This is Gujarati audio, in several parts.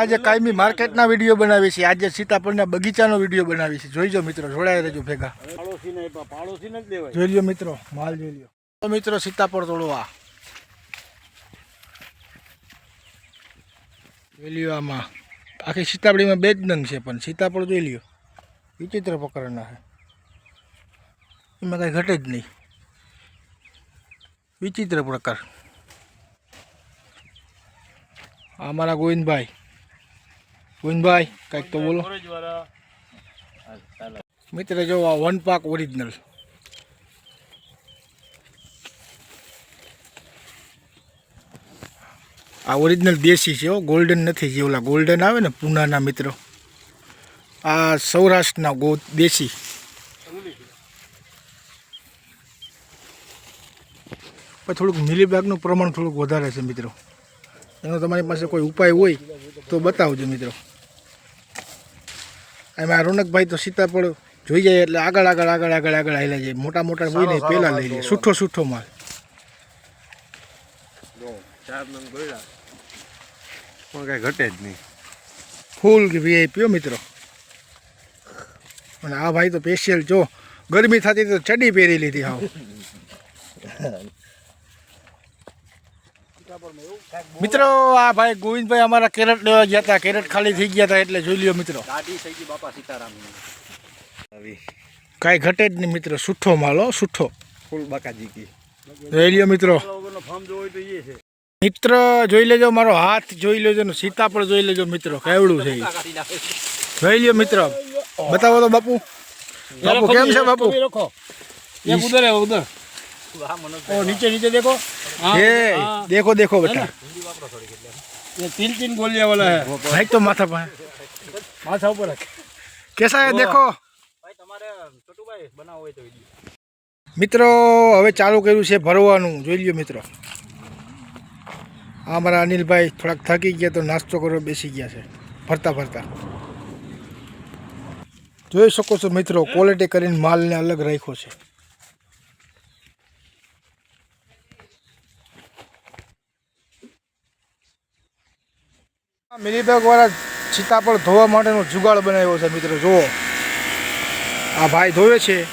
કાયમી માર્કેટના વીડિયો બનાવી છે આજે સીતાફળના બગીચાનો વીડિયો બનાવી છે જોઈજો મિત્રો જોડાઈ રહેજો ભેગા. પાડોશીને આપ્યા, પાડોશીને જ દેવાય જોઈ લ્યો મિત્રો માલ જોઈ લો. તો મિત્રો સીતાપુર તોડવા. જોઈ લ્યો આમાં. આખી સીતાફળીમાં બે જ નંગ છે પણ સીતાપુર જોઈ લ્યો વિચિત્ર પ્રકારના છે. એમાં કાંઈ ઘટે જ નહીં. વિચિત્ર પ્રકાર અમારા મારા ગોવિંદભાઈ. ગોવિંદભાઈ કંઈક તો બોલો. મિત્ર જો આ વન પાક ઓરિજિનલ આ ઓરિજિનલ દેશી છે હો ગોલ્ડન નથી જે ઓલા ગોલ્ડન આવે ને પૂનાના મિત્રો. આ સૌરાષ્ટ્રના ગો દેશી. પણ થોડુંક મિલીબાગનું પ્રમાણ થોડુંક વધારે છે મિત્રો. એનો તમારી પાસે કોઈ ઉપાય હોય તો બતાવજો મિત્રો. એમાં રોનકભાઈ તો સીતાફળ જોઈ જાય એટલે આગળ આગળ આગળ આગળ આગળ આવેલા જાય. મોટા મોટા હોય ને પહેલાં લઈ લે સુઠો સુઠ્ઠો માલ પણ કાંઈ ઘટે જ નહીં. ફૂલ વીઆઈપીઓ મિત્રો. અને આ ભાઈ તો સ્પેશિયલ જો ગરમી થતી તો ચડી પહેરી લીધી હાવ મિત્રો આ ભાઈ ગોવિંદભાઈ અમારા કેરેટ લેવા ગયા હતા કેરેટ ખાલી થઈ ગયા હતા એટલે જોઈ લ્યો મિત્રો. કાંઈ ઘટે જ નહીં મિત્રો સુઠ્ઠો માલો સુઠ્ઠો. ફૂલ બાકાજી જોઈ લ્યો મિત્રો. મિત્ર જોઈ લેજો મારો હાથ જોઈ લેજો ને સીતા પણ જોઈ લેજો મિત્રો કેવડું છે જોઈ લ્યો મિત્ર. બતાવો તો બાપુ. બાપુ કેમ છે બાપુ? ઉધર ઉધર है उधर और नीचे नीचे देखो हाँ, ये हाँ, देखो देखो बेटा ये तीन तीन गोलियां वाला है भाई तो माथा पर माथा ऊपर रख कैसा है देखो ભાઈ તમારે છોટુભાઈ બનાવો હોય તો મિત્રો હવે ચાલુ કર્યું છે ભરવાનું જોઈ લ્યો મિત્રો આ મારા અનિલભાઈ થોડાક થાકી ગયા તો નાસ્તો કરવા બેસી ગયા છે ફરતા ફરતા જોઈ શકો છો મિત્રો ક્વોલિટી કરીને માલને અલગ રાખ્યો છે મિલીબાગ વાળા સીતાફળ ધોવા માટેનો જુગાડ બનાવ્યો છે, મિત્રો, જુઓ. આ ભાઈ ધોવે છે.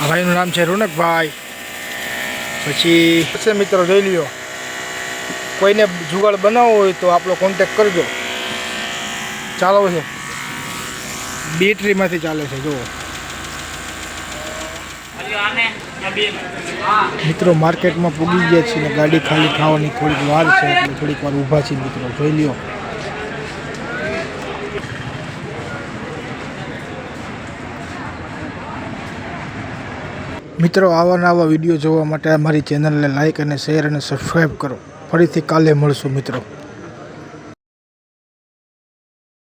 આ ભાઈનું નામ છે રોનકભાઈ. પછી છે, મિત્રો, જોઈ લ્યો. કોઈને જુગાડ બનાવવો હોય તો આપણો કોન્ટેક કરજો. ચાલો છે. બેટરીમાંથી ચાલે છે, જુઓ. મિત્રો, માર્કેટમાં પૂગી ગયા છે ને ગાડી ખાલી થવાની થોડીક વાર છે એટલે થોડીક વાર ઊભા છે મિત્રો, જોઈ લ્યો. મિત્રો, આવા નવા વીડિયો જોવા માટે અમારી ચેનલને લાઇક અને શેર અને સબસ્ક્રાઈબ કરો. ફરીથી કાલે મળશું મિત્રો.